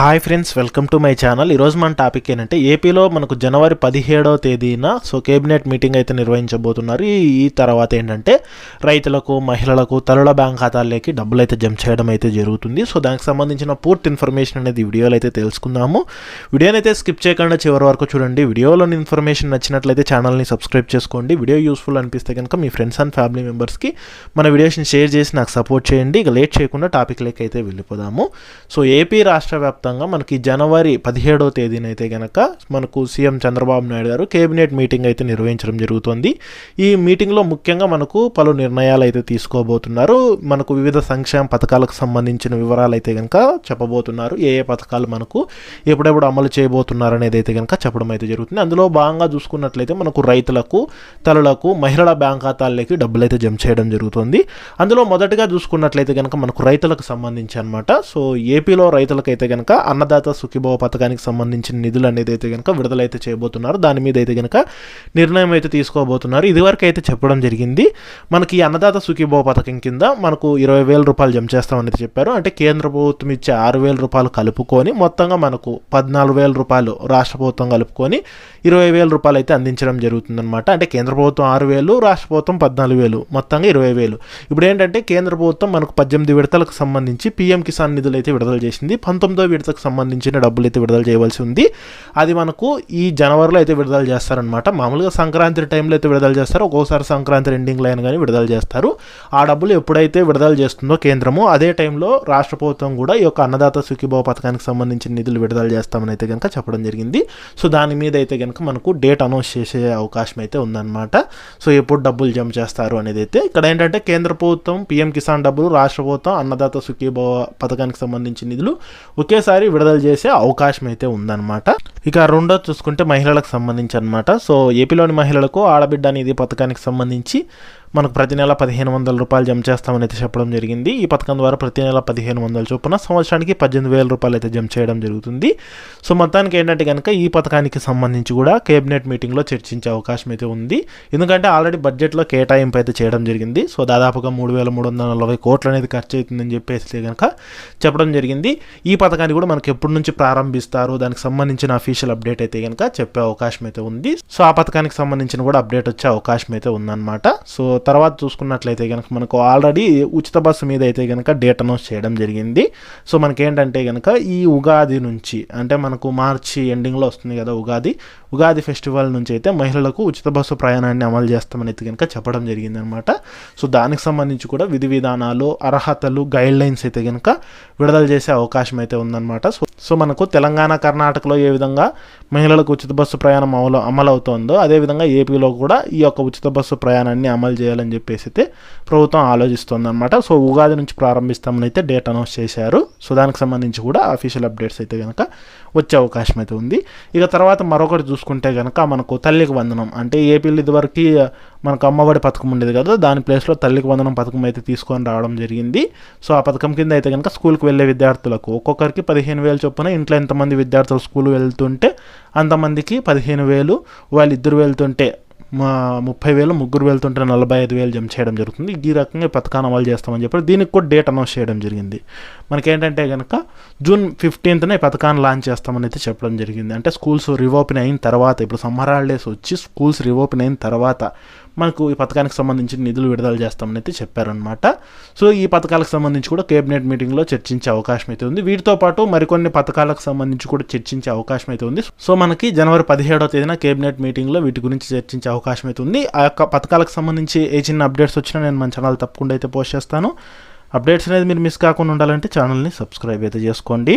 Hi friends welcome to my channel. ఈరోజు మన topic ఏంటంటే ఏపీలో మనకు జనవరి పదిహేడవ తేదీన సో కేబినెట్ మీటింగ్ అయితే నిర్వహించబోతున్నారు. ఈ తర్వాత ఏంటంటే రైతులకు మహిళలకు తరుల బ్యాంక్ ఖాతాల్లోకి డబ్బులు అయితే జమ చేయడం అయితే జరుగుతుంది. సో దానికి సంబంధించిన పూర్తి ఇన్ఫర్మేషన్ అనేది వీడియోలో అయితే తెలుసుకుందాము. వీడియోని అయితే స్కిప్ చేయకుండా చివరి వరకు చూడండి. వీడియోలోని ఇన్ఫర్మేషన్ నచ్చినట్లయితే ఛానల్ని సబ్స్క్రైబ్ చేసుకోండి. వీడియో యూస్ఫుల్ అనిపిస్తే కనుక మీ ఫ్రెండ్స్ అండ్ ఫ్యామిలీ మెంబర్స్కి మన వీడియోస్ని షేర్ చేసి నాకు సపోర్ట్ చేయండి. ఇక లేట్ చేయకుండా టాపిక్లోకి అయితే వెళ్ళిపోదాము. సో ఏపీ రాష్ట్ర వ్యాప్తంగా మనకి జనవరి పదిహేడవ తేదీన అయితే కనుక మనకు సీఎం చంద్రబాబు నాయుడు గారు కేబినెట్ మీటింగ్ అయితే నిర్వహించడం జరుగుతుంది. ఈ మీటింగ్లో ముఖ్యంగా మనకు పలు నిర్ణయాలు అయితే తీసుకోబోతున్నారు. మనకు వివిధ సంక్షేమ పథకాలకు సంబంధించిన వివరాలు అయితే కనుక చెప్పబోతున్నారు. ఏ ఏ పథకాలు మనకు ఎప్పుడెప్పుడు అమలు చేయబోతున్నారు అనేది అయితే కనుక చెప్పడం అయితే జరుగుతుంది. అందులో భాగంగా చూసుకున్నట్లయితే మనకు రైతులకు తల్లులకు మహిళల బ్యాంక్ ఖాతాల్లోకి డబ్బులు అయితే జమ చేయడం జరుగుతుంది. అందులో మొదటగా చూసుకున్నట్లయితే కనుక మనకు రైతులకు సంబంధించి అనమాట సో ఏపీలో రైతులకైతే కనుక అన్నదాత సుఖీభవ పథకానికి సంబంధించిన నిధులు అనేది అయితే కనుక విడుదలైతే చేయబోతున్నారు దాని మీద అయితే కనుక నిర్ణయం అయితే తీసుకోబోతున్నారు. ఇదివరకు అయితే చెప్పడం జరిగింది మనకి ఈ అన్నదాత సుఖీభవ పథకం కింద మనకు ఇరవై వేల రూపాయలు జమ చేస్తామని చెప్పారు. అంటే కేంద్ర ప్రభుత్వం ఇచ్చే ఆరు వేల రూపాయలు కలుపుకొని మొత్తంగా మనకు పద్నాలుగు వేల రూపాయలు రాష్ట్ర ప్రభుత్వం కలుపుకొని ఇరవై వేల రూపాయలు అయితే అందించడం జరుగుతుందన్నమాట. అంటే కేంద్ర ప్రభుత్వం ఆరు వేలు రాష్ట్ర ప్రభుత్వం పద్నాలుగు వేలు మొత్తంగా ఇరవై వేలు. ఇప్పుడు ఏంటంటే కేంద్ర ప్రభుత్వం మనకు పద్దెనిమిది విడతలకు సంబంధించి పీఎం కిసాన్ నిధులు అయితే విడుదల చేసింది. పంతొమ్మిదో టికెట్స్కి సంబంధించిన డబ్బులు అయితే విడుదల చేయవలసి ఉంది. అది మనకు ఈ జనవరిలో అయితే విడుదల చేస్తారనమాట మామూలుగా సంక్రాంతి టైంలో అయితే విడుదల చేస్తారు. ఒక్కోసారి సంక్రాంతి ఎండింగ్లో అయినా కానీ విడుదల చేస్తారు. ఆ డబ్బులు ఎప్పుడైతే విడుదల చేస్తుందో కేంద్రము అదే టైంలో రాష్ట్ర ప్రభుత్వం కూడా ఈ యొక్క అన్నదాత సుఖీభావ పథకానికి సంబంధించిన నిధులు విడుదల చేస్తామని అయితే కనుక చెప్పడం జరిగింది. సో దాని మీద అయితే కనుక మనకు డేట్ అనౌన్స్ చేసే అవకాశం అయితే ఉందన్నమాట. సో ఎప్పుడు డబ్బులు జమ చేస్తారు అనేది అయితే ఇక్కడ ఏంటంటే కేంద్ర ప్రభుత్వం పీఎం కిసాన్ డబ్బులు రాష్ట్ర ప్రభుత్వం అన్నదాత సుఖీభావ పథకానికి సంబంధించిన నిధులు ఒకేసారి విడుదల చేసే అవకాశం అయితే ఉందన్నమాట. ఇక రెండో చూసుకుంటే మహిళలకు సంబంధించి అనమాట సో ఏపీలోని మహిళలకు ఆడబిడ్డ అనేది పథకానికి సంబంధించి మనకు ప్రతి నెల పదిహేను వందల రూపాయలు జమ చేస్తామని అయితే చెప్పడం జరిగింది. ఈ పథకం ద్వారా ప్రతి నెల పదిహేను వందల చొప్పున సంవత్సరానికి పద్దెనిమిది వేల రూపాయలు అయితే జమ చేయడం జరుగుతుంది. సో మొత్తానికి ఏంటంటే కనుక ఈ పథకానికి సంబంధించి కూడా కేబినెట్ మీటింగ్లో చర్చించే అవకాశం అయితే ఉంది. ఎందుకంటే ఆల్రెడీ బడ్జెట్లో కేటాయింపు అయితే చేయడం జరిగింది. సో దాదాపుగా మూడు వేల మూడు వందల నలభై కోట్లు అనేది ఖర్చు అవుతుందని చెప్పేసి కనుక చెప్పడం జరిగింది. ఈ పథకాన్ని కూడా మనకి ఎప్పటి నుంచి ప్రారంభిస్తారు? దానికి సంబంధించిన అఫీషియల్ అప్డేట్ అయితే కనుక చెప్పే అవకాశం అయితే ఉంది. సో ఆ పథకానికి సంబంధించిన కూడా అప్డేట్ వచ్చే అవకాశం అయితే ఉందన్నమాట. సో తర్వాత చూసుకున్నట్లయితే కనుక మనకు ఆల్రెడీ ఉచిత బస్సు మీద అయితే కనుక డేట్ అనౌన్స్ చేయడం జరిగింది. సో మనకి ఏంటంటే కనుక ఈ ఉగాది నుంచి అంటే మనకు మార్చి ఎండింగ్లో వస్తుంది కదా ఉగాది ఉగాది ఫెస్టివల్ నుంచి అయితే మహిళలకు ఉచిత బస్సు ప్రయాణాన్ని అమలు చేస్తామని అయితే కనుక చెప్పడం జరిగిందనమాట సో దానికి సంబంధించి కూడా విధి విధానాలు అర్హతలు గైడ్ లైన్స్ అయితే కనుక విడుదల చేసే అవకాశం అయితే ఉందన్నమాట. సో సో మనకు తెలంగాణ కర్ణాటకలో ఏ విధంగా మహిళలకు ఉచిత బస్సు ప్రయాణం అమలు అమలు అవుతుందో అదేవిధంగా ఏపీలో కూడా ఈ యొక్క ఉచిత బస్సు ప్రయాణాన్ని అమలు చేయాలని చెప్పేసి అయితే ప్రభుత్వం ఆలోచిస్తుందన్నమాట. సో ఉగాది నుంచి ప్రారంభిస్తామని అయితే డేట్ అనౌన్స్ చేశారు. సో దానికి సంబంధించి కూడా అఫీషియల్ అప్డేట్స్ అయితే కనుక వచ్చే అవకాశం అయితే ఉంది. ఇక తర్వాత మరొకటి చూసుకుంటే కనుక మనకు తల్లికి వందనం. అంటే ఏపీలో ఇదివరకు మనకు అమ్మఒడి పథకం ఉండేది కదా దాని ప్లేస్లో తల్లికి వందనం పథకం అయితే తీసుకొని రావడం జరిగింది. సో ఆ పథకం కింద అయితే కనుక స్కూల్కి వెళ్ళే విద్యార్థులకు ఒక్కొక్కరికి పదిహేను వేలు చొప్పున ఇంట్లో ఎంతమంది విద్యార్థులు స్కూల్ వెళ్తుంటే అంతమందికి పదిహేను వేలు వాళ్ళు ఇద్దరు వెళ్తుంటే ముప్పై వేలు ముగ్గురు వెళ్తుంటే నలభై ఐదు వేలు జమ చేయడం జరుగుతుంది. ఈ రకంగా ఈ పథకాన్ని అమలు చేస్తామని చెప్పి దీనికి కూడా డేట్ అనౌన్స్ చేయడం జరిగింది. మనకేంటంటే కనుక జూన్ ఫిఫ్టీన్త్న ఈ పథకాన్ని లాంచ్ చేస్తామని అయితే చెప్పడం జరిగింది. అంటే స్కూల్స్ రివోపెన్ అయిన తర్వాత ఇప్పుడు సమ్మర్ హాలిడేస్ వచ్చి స్కూల్స్ రివోపెన్ అయిన తర్వాత మనకు ఈ పథకానికి సంబంధించిన నిధులు విడుదల చేస్తామని అయితే చెప్పారనమాట సో ఈ పథకాలకు సంబంధించి కూడా కేబినెట్ మీటింగ్లో చర్చించే అవకాశం అయితే ఉంది. వీటితో పాటు మరికొన్ని పథకాలకు సంబంధించి కూడా చర్చించే అవకాశం అయితే ఉంది. సో మనకి జనవరి పదిహేడవ తేదీన కేబినెట్ మీటింగ్లో వీటి గురించి చర్చించే అవకాశం అయితే ఉంది. ఆ యొక్క పథకాలకు సంబంధించి ఏ చిన్న అప్డేట్స్ వచ్చినా నేను మన ఛానల్ తప్పకుండా అయితే పోస్ట్ చేస్తాను. అప్డేట్స్ అనేది మీరు మిస్ కాకుండా ఉండాలంటే ఛానల్ని సబ్స్క్రైబ్ అయితే చేసుకోండి.